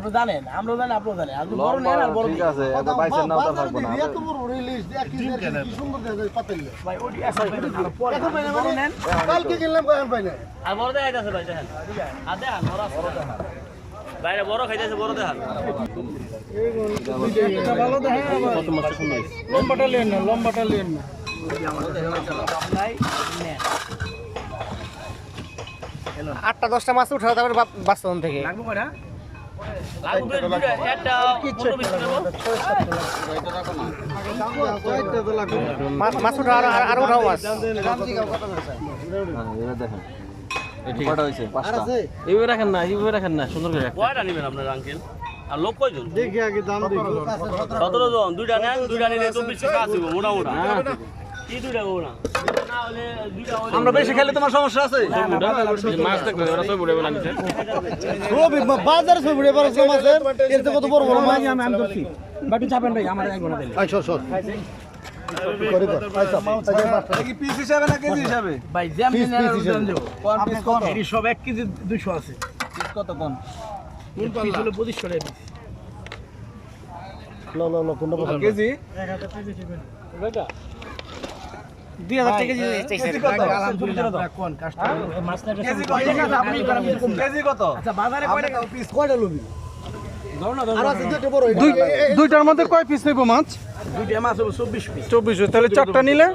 আপনি জানেন আমরাও জানি আপনিও জানেন। আর বড় নেন আর বড় ঠিক আছে এত নাও তার থাকব না। ভাই ওটি এক সাইড আর পরে বড় নেন। কালকে কিনলাম পাই আর বড় দেখাইতেছে ভাই দেখেন। আর দেখান বড় আছে। বাইরে বড় খাইতেছে বড় দেখান। এটা ভালো দেখে আবার লম্বাটা লেন না লম্বাটা লেন না। আটটা দশটা মাছ উঠাও তারপরে বাস্তবন থেকে। লাগবো কয়টা? মাছ- উঠাও আর আর উঠাও মাছ হ্যাঁ, দেখেন কটা হয়েছে এইভাবে রাখেন না এইভাবে রাখেন না সুন্দর করে কয়টা নিবেন আপনার আঙ্কেল আর লোক কয়জন? দেখি আগে দাম সতেরো জন দুইটা নেন দুইটা নিলে চব্বিশ টাকা আসবে মোটা আমরা বেশি খেলে তোমার সমস্যা আছে? বাজারে সব উড়ে পারছ মাছের। এর কত বড় বড় মাছ। আমি আমি ধরছি। বাকি চাপেন ভাই আমার এক ঘণ্টা দিলে। সর সর সব এক কেজি 200 আছে। কত কম? পিস হলো 25 টাকা পিস ল ল ল কোনটা পছন্দ? কেজি? দুই হাজার টাকা কেজি চাইছে। আলহামদুলিল্লাহ। কোন কাস্টমার? মাছ না কেজি কত? আপনি কেজি কত? আচ্ছা বাজারে কয় টাকা পিস কয়টা লবি? দাও না দাও আর আছে যেটা বড় দুই দুইটার মধ্যে কয় পিস নেব মাছ? দুইটা মাছ হবে 24 পিস চব্বিশ তাহলে চারটা নিলে?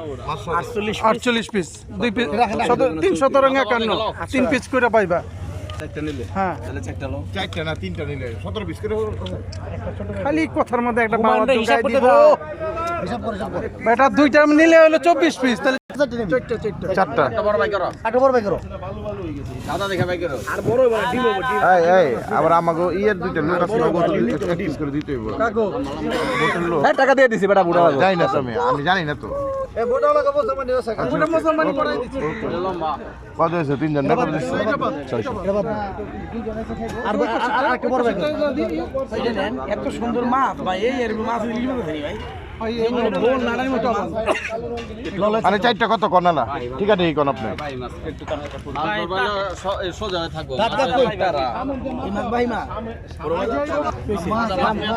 48 আটচল্লিশ পিস দুই পিস তিন সতেরো একান্ন। তিন পিস করে পাইবা। হ্যাঁ। চারটা না তিনটা নিলে। 17 পিস করে খালি কথার মধ্যে একটা বাবা ঢুকাই দিব। বেটা দুইটা নিলে হলো চব্বিশ পিস তাহলে চারটা চারটা বড় ভাই করো। আটা বড় ভাই করো। দাদা দেখা ভাই করো। আর বড় বড় ডিম হবে ডিম এই এই আবার আমাকে ইয়ের দুইটা লোক আছে করে দিতে টাকা দিয়ে দিছি বেটা বুড়া জানি না তুমি আমি জানি না তো। এ বড় লাগা বসে আছে ওটা মুসলমানি করাই দিচ্ছে। কত হয়েছে? তিনজন না করে দিচ্ছে ছয়শো আর আর আর একটা বড় ভাই করো এই নেন এত সুন্দর মাছ ভাই এই এর মাছ ইলিশ মাছ ভাই? চারটা কত ঠিক আছে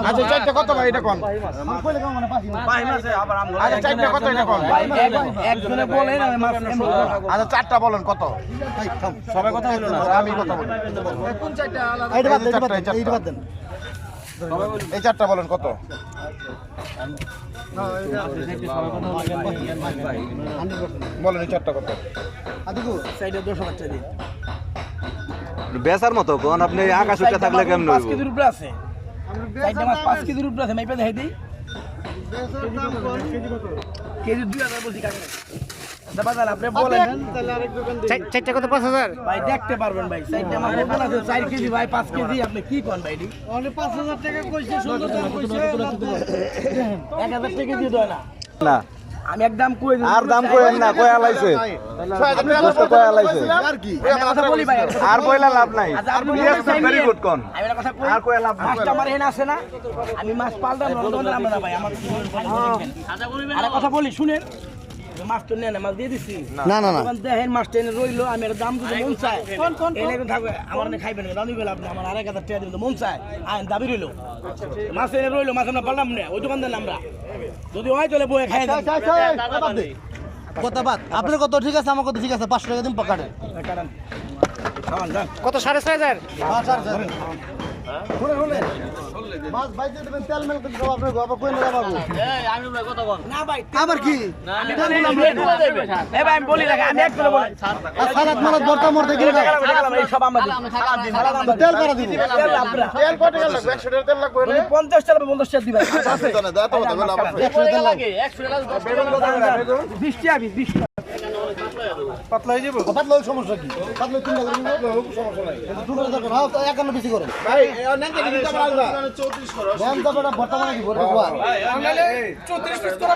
আচ্ছা চারটা কত ভাই, এটা কোন? আচ্ছা চারটা কত এটা বলেন। আচ্ছা চারটা বলেন, কত? সবাই কথা বলো না, আমি কথা বলি। চারটা এই চারটা বলেন কত? বলেন এই চারটা কত? বেসার মতো কোন আপনি আকাশ উঠে থাকলে কেমন পাঁচ কেজির উপরে আছে। পাঁচ কেজির উপরে আছে মাইপা দেখাই দিই। কেজি দুই হাজার বলছি কাকে? বাজার আপনি বলেন। চারটা কত? পাঁচ হাজার? ভাই দেখতে পারবেন ভাই আমার আছে? চার কেজি ভাই পাঁচ কেজি আপনি কি কন ভাই এটি? অনেক 5000 টাকা কইছে সুন্দর দাম কইছে এক হাজার টাকা দিয়ে দেয় না। না। আমি একদম কই। আর দাম কইেন না কয় আলাইছে আলাইছে আর কি? কথা বলি ভাই আর কইলা লাভ নাই। আচ্ছা, কোন। আমি কথা কই আর কয় লাভ নাই। আমার এখানে আছে না? আমি মাছ রন্ধন ভাই আমার আচ্ছা একটা কথা বলি শুনেন। মাছ তো নেন মাছ দিয়ে দিচ্ছি না। না না দেখেন মাছটা এনে রইল আমি একটা দাম যদি মন চায়। এনে থাকবে আমার এনে খাইবেন দামি বেলা আপনি আমার আরেক হাজার টাকা দিবেন মন চায়। আইন দাবি রইল। মাছ এনে রইল মাছ আমরা পারলাম না ওই দোকান দেন আমরা। যদি হয় তাহলে বয়ে খাই দেন। কথা বাদ আপনার কত? ঠিক আছে আমার কত? ঠিক আছে 500 টাকা দিন পকেটে। কত সাড়ে ছয় হাজার? হ্যাঁ? মাছ বাইতে দেবেন তেল মেল করে দাও আপনার বাবা কই না বাবু এই আমি ভাই কত কোন না ভাই আবার কি? আমি এ ভাই আমি বলি লাগে আমি এক করে বলি। আর সালাদ মালাদ ভর্তা মরতে গেলে এই সব আমরা তেল কারা দিব? তেল কত টাকা লাগবে? 100 টাকা তেল লাগবে যদি পঞ্চাশ টাকা পঞ্চাশ টাকা দিবেন আছে না দাও তো বলা একশো লাগে লাগে একশো টাকা দশ টাকা বিশ টাকা বিশ বিশ টাকা পাতলা হয়ে যাব পাতলা সমস্যা কি পাতলা তিন করে সমস্যা নাই দুটো দরকার হ্যাঁ তো একান্ন বেশি করেন ধ্যান তো বেটা বর্তমানে কি দেবো চৌত্রিশ করা